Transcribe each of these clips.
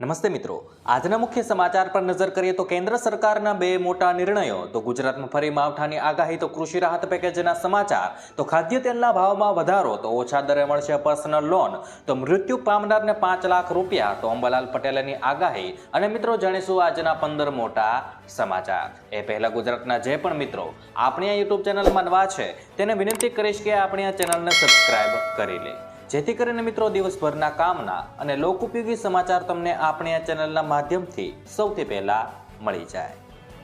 નમસ્તે મિત્રો. આજના મુખ્ય સમાચાર પર નજર કરીએ તો કેન્દ્ર સરકારના બે મોટા નિર્ણયો, તો ગુજરાતમાં ફરી માવઠાની આગાહી, તો કૃષિ રાહત પેકેજના સમાચાર, તો ખાદ્ય તેલના ભાવમાં વધારો, તો ઓછા દરે મળશે પર્સનલ લોન, તો મૃત્યુ પામનારને પાંચ લાખ રૂપિયા, તો અંબાલાલ પટેલની આગાહી, અને મિત્રો જાણીશું આજના પંદર મોટા સમાચાર. એ પહેલા ગુજરાતના જે પણ મિત્રો આપણી આ યુટ્યુબ ચેનલમાં નવા છે, તેને વિનંતી કરીશ કે આપણી આ ચેનલને સબસ્ક્રાઈબ કરી લે. જેથી કરીને મિત્રો દિવસભરના કામના અને લોકોપયોગી સમાચાર તમને આપણી આ ચેનલના માધ્યમથી સૌથી પહેલા મળી જાય.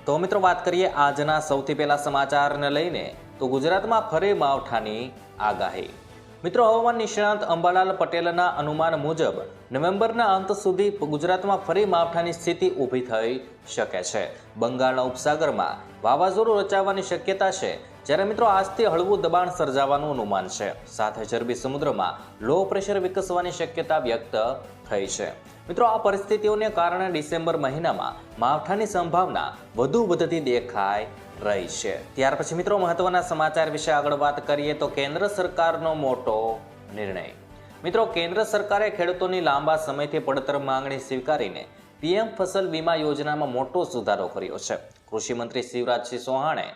તો મિત્રો વાત કરીએ આજના સૌથી પહેલા સમાચારને લઈને, તો ગુજરાતમાં ફરી માવઠાની આગાહી. મિત્રો હવામાન નિષ્ણાંત અંબાલાલ પટેલના અનુમાન મુજબ, નવેમ્બરના અંત સુધી ગુજરાતમાં ફરી માવઠાની સ્થિતિ ઊભી થઈ શકે છે. બંગાળના ઉપસાગરમાં વાવાઝોડું રચાવાની શક્યતા છે જ્યારે મિત્રો આજથી હળવું દબાણ સર્જાવાનું અનુમાન છે. સાથે ચરબી સમુદ્રમાં લો પ્રેશર વિકસવાની શક્યતા વ્યક્ત થઈ છે. મિત્રો, આ પરિસ્થિતિઓને કારણે ડિસેમ્બર મહિનામાં માવઠાની સંભાવના વધુ વધતી દેખાય રહી છે. ત્યાર પછી મિત્રો, મહત્વના સમાચાર વિશે આગળ વાત કરીએ તો કેન્દ્ર સરકારનો મોટો નિર્ણય. મિત્રો, કેન્દ્ર સરકારે ખેડૂતોની લાંબા સમયથી પડતર માંગણી સ્વીકારીને પીએમ ફસલ વીમા યોજનામાં મોટો સુધારો કર્યો છે. કૃષિ મંત્રી શિવરાજસિંહ ચૌહાણે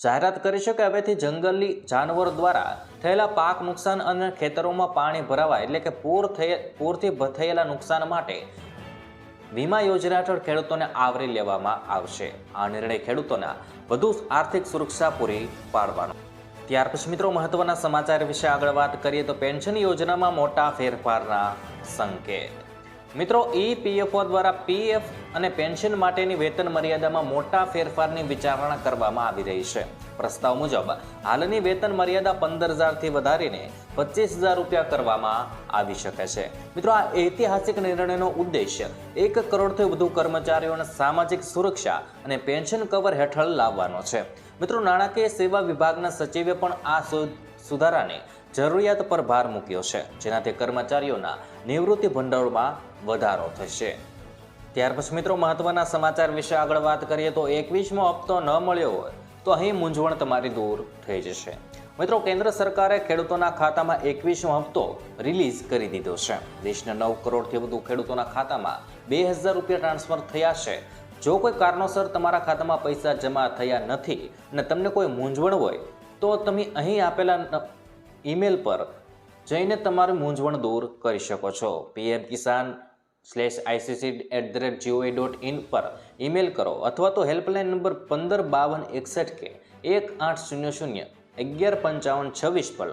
જાહેરાત કરી છે કે હવેથી જંગલી જાનવર દ્વારા થયેલા પાક નુકસાન અને ખેતરોમાં પાણી ભરાવા એટલે કે પૂર થઈ પૂરથી થયેલા નુકસાન માટે વીમા યોજના હેઠળ ખેડૂતોને આવરી લેવામાં આવશે. આ નિર્ણય ખેડૂતોના વધુ આર્થિક સુરક્ષા પૂરી પાડવાનો. ત્યાર પછી મિત્રો મહત્વના સમાચાર વિશે આગળ વાત કરીએ તો પેન્શન યોજનામાં મોટા ફેરફારના સંકેત. મિત્રો, ઈપીએફઓ દ્વારા પીએફ અને પેન્શન માટેની વેતન મર્યાદામાં મોટા ફેરફારની વિચારણા કરવામાં આવી રહી છે. પ્રસ્તાવ મુજબ, હાલની વેતન મર્યાદા પંદર હજારથી વધારીને પચીસ હજાર રૂપિયા કરવામાં આવી શકે છે. મિત્રો, આ ઐતિહાસિક નિર્ણયનો ઉદ્દેશ્ય એક કરોડથી વધુ કર્મચારીઓને સામાજિક સુરક્ષા અને પેન્શન કવર હેઠળ લાવવાનો છે. મિત્રો, નાણાકીય સેવા વિભાગના સચિવે પણ આ સુધારાને જરૂરિયાત પર ભાર મૂક્યો છે, જેનાથી કર્મચારીઓના નિવૃત્તિ ભંડોળમાં વધારો થશે. ત્યાર પછી મિત્રો, મહત્વના સમાચાર વિશે આગળ વાત કરીએ તો એકવીસમો હપ્તો ન મળ્યો હોય, તો અહીં મૂંઝવણ તમારી દૂર થઈ જશે. મિત્રો, કેન્દ્ર સરકારે ખેડૂતોના ખાતામાં એકવીસમો હપ્તો રિલીઝ કરી દીધો છે. દેશના નવ કરોડથી વધુ ખેડૂતોના ખાતામાં બે હજાર રૂપિયા ટ્રાન્સફર થયા છે. જો કોઈ કારણોસર તમારા ખાતામાં પૈસા જમા થયા નથી અને તમને કોઈ મૂંઝવણ હોય, તો તમે અહીં આપેલા ઈમેલ પર જઈને તમારી મૂંઝવણ દૂર કરી શકો છો. P M Kisan slash I C C at the rate G O A dot in પર ઈમેલ કરો અથવા તો હેલ્પલાઇન નંબર પંદર બાવન એકસઠ કે એક આઠ શૂન્ય શૂન્ય અગિયાર પંચાવન છવ્વીસ પર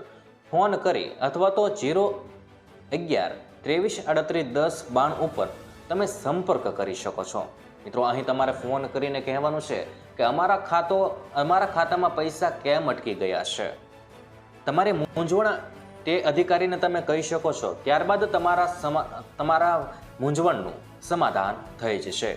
ફોન કરી અથવા તો જીરો અગિયાર ત્રેવીસ આડત્રીસ દસ બાણ ઉપર તમે સંપર્ક કરી શકો છો. મિત્રો, અહીં તમારે ફોન કરીને કહેવાનું છે કે અમારા ખાતો, અમારા ખાતામાં પૈસા કેમ અટકી ગયા છે? તમારી મૂંઝવણ તે અધિકારીને તમે કહી શકો છો. ત્યારબાદ તમારા સમા, તમારા મૂંઝવણનું સમાધાન થઈ જશે.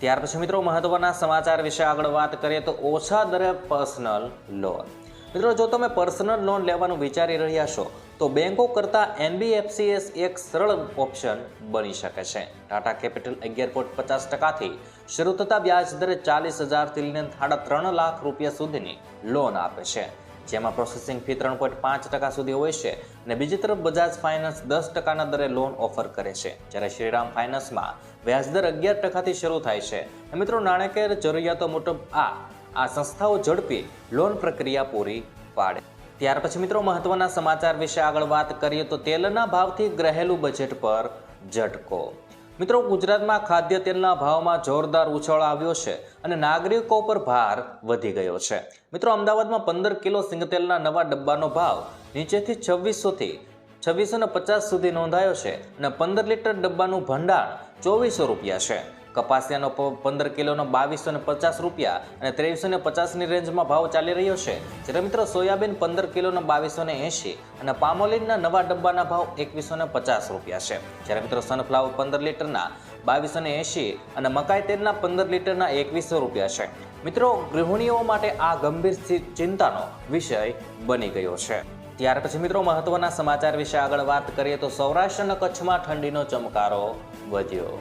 ત્યાર પછી મિત્રો મહત્વના સમાચાર વિશે આગળ વાત કરીએ તો ઓછા દરે પર્સનલ લોન. મિત્રો જો તમે પર્સનલ લોન લેવાનું વિચારી રહ્યા છો, તો બેંકો કરતાં એનબીએફસીએસ એક સરળ ઓપ્શન બની શકે છે. ટાટા કેપિટલ અગિયાર પોઈન્ટ પચાસ ટકાથી શરૂ થતા વ્યાજ દરે ચાલીસ હજારથી લઈને સાડા ત્રણ લાખ રૂપિયા સુધીની લોન આપે છે. જેમાં પ્રોસેસિંગ ફી ત્રણ પોઈન્ટ પાંચ ટકા સુધી હોય છે અને બીજી તરફ બજાજ ફાઇનાન્સ દસ ટકાના દરે લોન ઓફર કરે છે. જ્યારે શ્રીરામ ફાઇનાન્સમાં વ્યાજદર અગિયાર ટકાથી શરૂ થાય છે. મિત્રો, નાણાકીય જરૂરિયાતો મુજબ આ આ સંસ્થાઓ ઝડપી લોન પ્રક્રિયા પૂરી પાડે. ત્યાર પછી મિત્રો, મહત્વના સમાચાર વિશે આગળ વાત કરીએ તો તેલના ભાવથી ગ્રહેલું બજેટ પર ઝટકો. મિત્રો, ગુજરાતમાં ખાદ્ય તેલના ભાવમાં જોરદાર ઉછાળ આવ્યો છે અને નાગરિકો પર ભાર વધી ગયો છે. મિત્રો, અમદાવાદમાં પંદર કિલો સિંગતેલના નવા ડબ્બાનો ભાવ નીચેથી છવ્વીસોથી છવ્વીસો ને પચાસ સુધી નોંધાયો છે અને પંદર લીટર ડબ્બાનું ભંડાર ચોવીસો રૂપિયા છે. કપાસિયાનો પંદર કિલોનો બાવીસો ને પચાસ રૂપિયા અને ત્રેવીસો ને પચાસની રેન્જમાં ભાવ ચાલી રહ્યો છે. જ્યારે મિત્રો સોયાબીન પંદર કિલોનો બાવીસો ને એંશી અને પામોલિનના નવા ડબ્બાના ભાવ એકવીસો ને પચાસ રૂપિયા છે. જ્યારે મિત્રો સનફ્લાવર પંદર લીટરના બાવીસો ને એંશી અને મકાઈ તેલના પંદર લીટરના એકવીસો રૂપિયા છે. મિત્રો ગૃહિણીઓ માટે આ ગંભીર ચિંતાનો વિષય બની ગયો છે. ત્યાર પછી મિત્રો મહત્વના સમાચાર વિશે આગળ વાત કરીએ તો સૌરાષ્ટ્ર અને કચ્છમાં ઠંડીનો ચમકારો વધ્યો.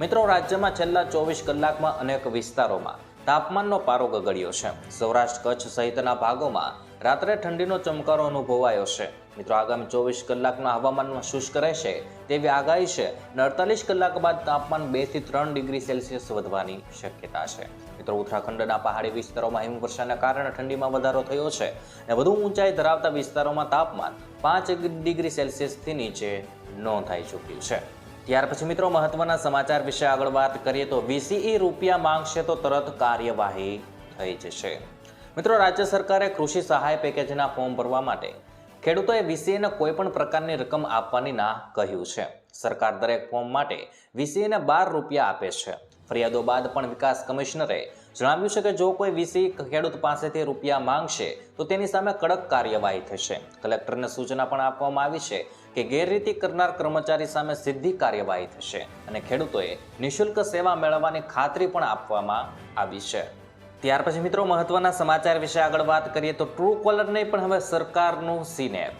મિત્રો, રાજ્યમાં છેલ્લા ચોવીસ કલાકમાં અનેક વિસ્તારોમાં તાપમાનનો પારો ગગડ્યો છે. સૌરાષ્ટ્ર કચ્છ સહિતના ભાગોમાં રાત્રે ઠંડીનો ચમકારો અનુભવાયો છે. મિત્રો, આગામી ચોવીસ કલાકના હવામાનમાં શુષ્ક રહેશે તેવી આગાહી છે. અને અડતાલીસ કલાક બાદ તાપમાન બેથી ત્રણ ડિગ્રી સેલ્સિયસ વધવાની શક્યતા છે. મિત્રો, ઉત્તરાખંડના પહાડી વિસ્તારોમાં હિમવર્ષાના કારણે ઠંડીમાં વધારો થયો છે અને વધુ ઊંચાઈ ધરાવતા વિસ્તારોમાં તાપમાન પાંચ ડિગ્રી સેલ્સિયસથી નીચે નોંધાઈ ચૂક્યું છે. ત્યાર પછી મિત્રો મહત્વના સમાચાર વિશે આગળ વાત કરીએ તો વીસીઈ રૂપિયા માંગશે તો તરત કાર્યવાહી થઈ જશે. મિત્રો, રાજ્ય સરકારે કૃષિ સહાય પેકેજના ફોર્મ ભરવા માટે ખેડૂતોએ વીસીએને કોઈ પણ પ્રકારની રકમ આપવાની ના કહ્યું છે. સરકાર દરેક ફોર્મ માટે વીસીએને બાર રૂપિયા આપે છે. ફરિયાદો બાદ પણ વિકાસ કમિશનરે જણાવ્યું છે કે જો કોઈ વીસી ખેડૂત પાસેથી રૂપિયા માંગશે તો તેની સામે કડક કાર્યવાહી થશે. કલેક્ટરને સૂચના પણ આપવામાં આવી છે કે ગેરરીતિ કરનાર કર્મચારી સામે સીધી કાર્યવાહી થશે અને ખેડૂતોએ નિઃશુલ્ક સેવા મેળવવાની ખાતરી પણ આપવામાં આવી છે. ત્યાર પછી મિત્રો મહત્વના સમાચાર વિશે આગળ વાત કરીએ તો ટ્રુ કોલર નહીં પણ હવે સરકારનું સીનેપ.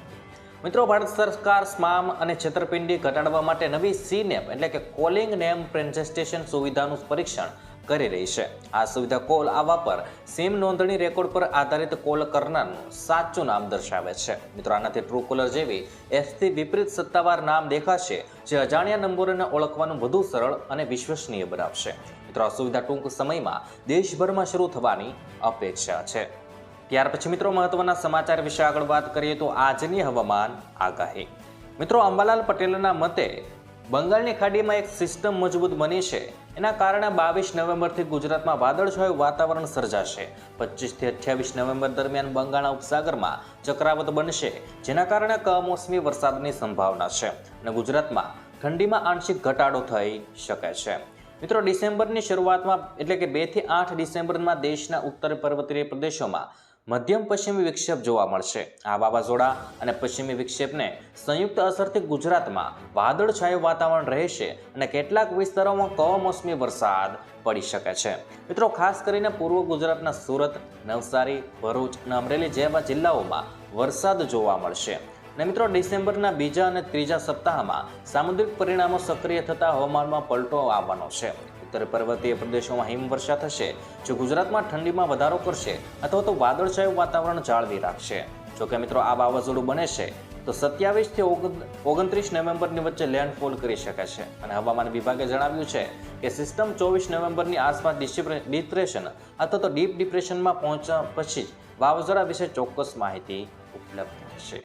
મિત્રો ભારત સરકાર સ્મામ અને છેતરપિંડી ઘટાડવા માટે નવી સીનેપ એટલે કે કોલિંગ નેમ પ્રેન્જેસ્ટેશન સુવિધાનું પરીક્ષણ કરી રહી છે. આ સુવિધા કોલ આવવા પર સિમ નોંધણી રેકોર્ડ પર આધારિત કોલ કરનારનું સાચું નામ દર્શાવે છે. મિત્રો, આનાથી ટ્રુ કોલર જેવી એપથી વિપરીત સત્તાવાર નામ દેખાશે, જે અજાણ્યા નંબરોને ઓળખવાનું વધુ સરળ અને વિશ્વસનીય બનાવશે. મિત્રો, આ સુવિધા ટૂંક સમયમાં દેશભરમાં શરૂ થવાની અપેક્ષા છે. ત્યાર પછી મિત્રો, મહત્વના સમાચાર વિશે આગળ વાત કરીએ તો આજની હવામાન આગાહી. મિત્રો, અંબાલાલ પટેલના મતે બંગાળની ખાડીમાં એક સિસ્ટમ મજબૂત બની છે. એના કારણે બાવીસ નવેમ્બરથી ગુજરાતમાં વાદળછાયું વાતાવરણ સર્જાશે. પચીસથી અઠ્યાવીસ નવેમ્બર દરમિયાન બંગાળના ઉપસાગરમાં ચક્રાવત બનશે, જેના કારણે કમોસમી વરસાદની સંભાવના છે અને ગુજરાતમાં ઠંડીમાં આંશિક ઘટાડો થઈ શકે છે. મિત્રો, ડિસેમ્બરની શરૂઆતમાં એટલે કે બેથી આઠ ડિસેમ્બરમાં દેશના ઉત્તર પર્વતીય પ્રદેશોમાં મધ્યમ પશ્ચિમી વિક્ષેપ જોવા મળશે. આ વાવાઝોડા અને પશ્ચિમી વિક્ષેપને સંયુક્ત અસરથી ગુજરાતમાં વાદળછાયું વાતાવરણ રહેશે અને કેટલાક વિસ્તારોમાં કમોસમી વરસાદ પડી શકે છે. મિત્રો, ખાસ કરીને પૂર્વ ગુજરાતના સુરત, નવસારી, ભરૂચ અને અમરેલી જેવા જિલ્લાઓમાં વરસાદ જોવા મળશે. અને મિત્રો, ડિસેમ્બરના બીજા અને ત્રીજા સપ્તાહમાં સામુદ્રિક પરિણામો સક્રિય થતા હવામાનમાં પલટો આવવાનો છે. ઉત્તર પર્વતીય પ્રદેશોમાં હિમવર્ષા થશે, જો ગુજરાતમાં ઠંડીમાં વધારો કરશે અથવા તો વાદળછાયું વાતાવરણ જાળવી રાખશે. જોકે મિત્રો, આ વાવાઝોડું બને છે, તો સત્યાવીસથી ઓગણત્રીસ નવેમ્બરની વચ્ચે લેન્ડફોલ કરી શકે છે. અને હવામાન વિભાગે જણાવ્યું છે કે સિસ્ટમ ચોવીસ નવેમ્બરની આસપાસ ડિપ્રેશન અથવા તો ડીપ ડિપ્રેશનમાં પહોંચ્યા પછી જ વાવાઝોડા વિશે ચોક્કસ માહિતી ઉપલબ્ધ થશે